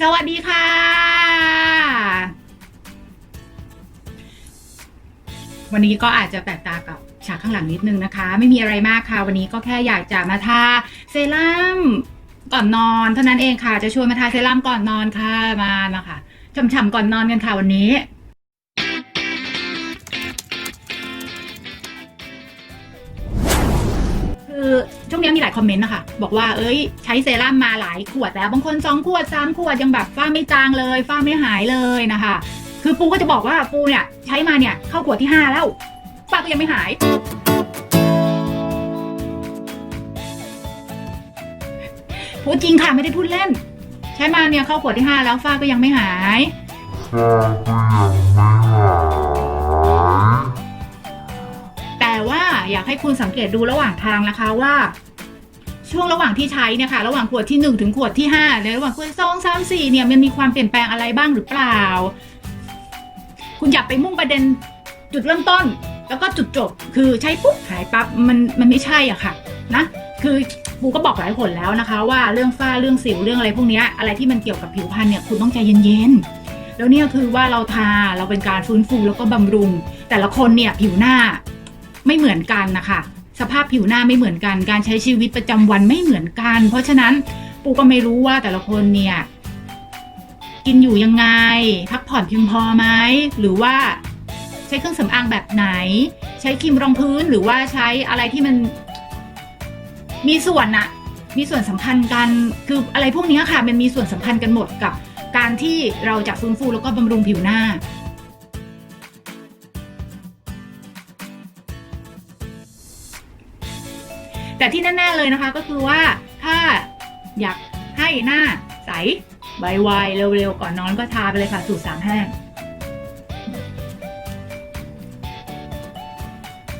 สวัสดีค่ะ วันนี้ก็อาจจะแตกต่างกับฉากข้างหลังนิดนึงนะคะ ไม่มีอะไรมากค่ะ วันนี้ก็แค่อยากจะมาทาเซรั่มก่อนนอนเท่านั้นเองค่ะ จะชวนมาทาเซรั่มก่อนนอนค่ะมานะคะฉ่ำๆก่อนนอนกันค่ะวันนี้ ช่วงนี้มีหลายคอมเมนต์นะคะ บอกว่าเอ้ย ใช้เซรั่มมาหลายขวดแล้วบางคนสองขวดสามขวดยังแบบฝ้าไม่จางเลยฝ้าไม่หายเลยนะคะ คือปูก็จะบอกว่าปูเนี่ยใช้มาเนี่ยเข้าขวดที่ห้าแล้วฝ้าก็ยังไม่หายพูดจริงค่ะไม่ได้พูดเล่น ใช้มาเนี่ยเข้าขวดที่ห้าแล้วฝ้าก็ยังไม่หายแต่ว่าอยากให้คุณสังเกตดูระหว่างทางนะคะว่า ช่วงระหว่างที่ใช้เนี่ยค่ะระหว่างขวดที่หนึ่งถึงขวดที่ห้าในระหว่างขวดสองสามสี่เนี่ยมันมีความเปลี่ยนแปลงอะไรบ้างหรือเปล่า คุณอย่าไปมุ่งประเด็นจุดเริ่มต้น แล้วก็จุดจบ คือใช้ปุ๊บหายปั๊บมันมันไม่ใช่อะค่ะนะคือปูก็บอกหลายคนแล้วนะคะ ว่าเรื่องฝ้าเรื่องสิวเรื่องอะไรพวกนี้อะไรที่มันเกี่ยวกับผิวพรรณเนี่ยคุณต้องใจเย็นๆแล้วเนี่ยคือว่าเราทาเราเป็นการฟื้นฟูแล้วก็บำรุง แต่ละคนเนี่ยผิวหน้าไม่เหมือนกันนะคะ สภาพผิวหน้าไม่เหมือนกัน การใช้ชีวิตประจำวันไม่เหมือนกัน เพราะฉะนั้นปูก็ไม่รู้ว่าแต่ละคนเนี่ยกินอยู่ยังไง พักผ่อนเพียงพอไหมหรือว่าใช้เครื่องสำอางแบบไหน ใช้ครีมรองพื้นหรือว่าใช้อะไรที่มันมีส่วนอะมีส่วนสัมพันธ์กันคืออะไรพวกนี้ค่ะมันมีส่วนสัมพันธ์กันหมดกับการที่เราจะฟื้นฟูแล้วก็บำรุงผิวหน้า แต่ที่แน่ๆเลยนะคะก็คือว่าถ้าอยากให้หน้าใสใบวายเร็วๆ ก่อนนอนก็ทาไปเลยค่ะสูตรสามแห้ง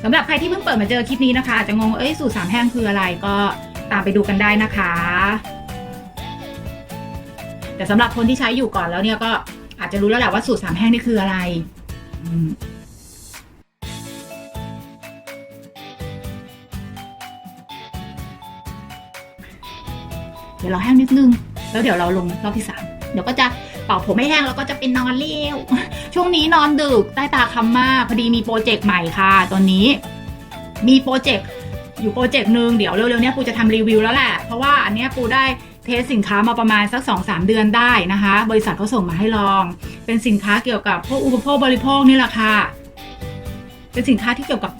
สำหรับใครที่เพิ่งเปิดมาเจอคลิปนี้นะคะอาจจะงงเอ้ยสูตรสามแห้งคืออะไรก็ตามไปดูกันได้นะคะ แต่สำหรับคนที่ใช้อยู่ก่อนแล้วเนี่ยก็อาจจะรู้แล้วแหละว่าสูตรสามแห้งนี่คืออะไร เดี๋ยวเราแห้งนิดนึง แล้วเดี๋ยวเราลงรอบที่สามเดี๋ยวก็จะเป่าผมให้แห้งแล้วก็จะเป็นนอนเร็ว ช่วงนี้นอนดึกใต้ตาคำมาก พอดีมีโปรเจกต์ใหม่ค่ะ ตอนนี้ มีโปรเจกต์อยู่โปรเจกต์หนึ่งเดี๋ยวเร็วๆเนี้ยปูจะทำรีวิวแล้วแหละ เพราะว่าอันเนี้ยปูได้เทสสินค้ามาประมาณสัก 2-3 เดือนได้นะคะ บริษัทเขาส่งมาให้ลอง เป็นสินค้าเกี่ยวกับพวกอุปโภคบริโภคนี่แหละค่ะ เป็นสินค้าที่เกี่ยวกับ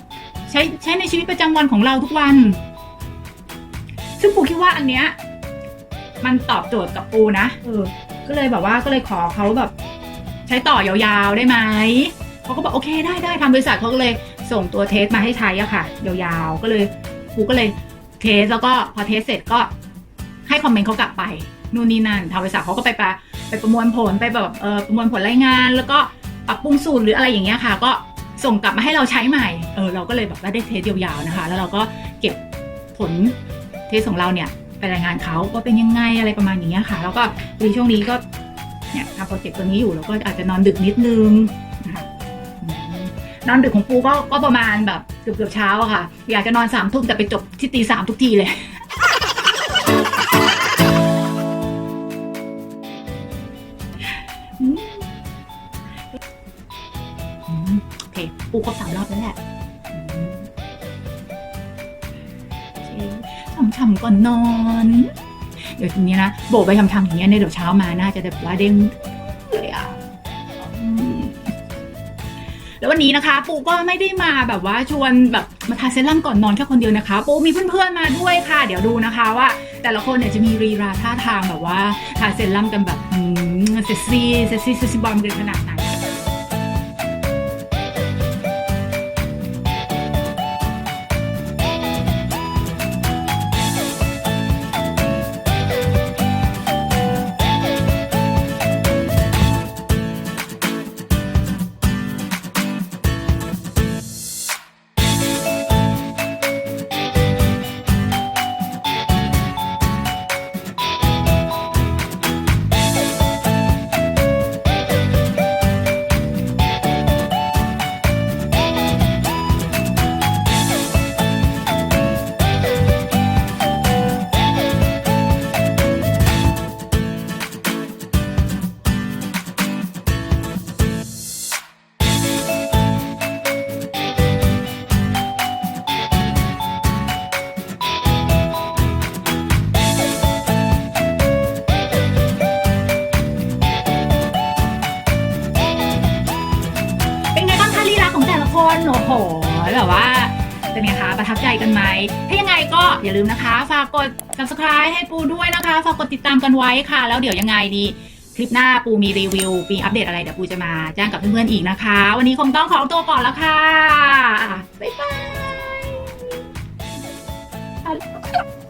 ใช้ใช้ในชีวิตประจำวันของเราทุกวัน ซึ่งปูคิดว่าอันเนี้ย มันตอบโจทย์กับปูนะเออก็เลยแบบว่าก็เลยขอเขาแบบ ใช้ต่อยาวๆได้ไหมเขาก็บอกโอเคได้ได้ทางบริษัทเขาก็เลยส่งตัวเทสมาให้ใช้อะค่ะ ยาวๆก็เลยปูก็เลยเทสแล้วก็พอเทสเสร็จก็ให้คอมเมนต์เขากลับไปนู่นนี่นั่นทางบริษัทเขาก็ไปประไปประมวลผลไปแบบเออประมวลผลรายงาน แล้วก็ปรับปรุงสูตรหรืออะไรอย่างเงี้ยค่ะ ก็ส่งกลับมาให้เราใช้ใหม่เออเราก็เลยแบบว่าได้เทสยาวๆนะคะ แล้วเราก็เก็บผลเทสของเราเนี่ย ไปรายงานเขาว่าเป็นยังไงอะไรประมาณอย่างเงี้ยค่ะ แล้วก็ในช่วงนี้ก็เนี่ยทำโปรเจกต์ตัวนี้อยู่แล้วก็อาจจะนอนดึกนิดนึงนะคะอืมนอนดึกของปูก็ก็ประมาณแบบเกือบเกือบเช้าอะค่ะ อยากจะนอนสามทุ่มแต่ไปจบที่ตีสามทุกทีเลยโอเคปูครบสามรอบแล้วแหละำๆก่อนนอน เดี๋ยวทีนี้นะโบกไปทำๆอย่างเงี้ยในเดี๋ยวเช้ามาน่าจะแบบว่าเด้งเลยอะแล้ววันนี้นะคะปูก็ไม่ได้มาแบบว่าชวนแบบมาทาเซรั่มก่อนนอนแค่คนเดียวนะคะปูมีเพื่อนๆมาด้วยค่ะ เดี๋ยวดูนะคะว่า แต่ละคนเนี่ยจะมีรีราท่าทางแบบว่าทาเซรั่มกันแบบเซ็กซี่เซ็กซี่เซ็กซี่บอมกันขนาดไหน โอ้โหแบบว่าเป็นไงคะประทับใจกันไหม ถ้ายังไงก็อย่าลืมนะคะ ฝากกด subscribe ให้ปูด้วยนะคะ ฝากกดติดตามกันไว้ค่ะ แล้วเดี๋ยวยังไงดีคลิปหน้าปูมีรีวิวมีอัปเดตอะไรเดี๋ยวปูจะมาแจ้งกับเพื่อนๆอีกนะคะ วันนี้คงต้องขอตัวก่อนละวค่ะ บ๊ายบาย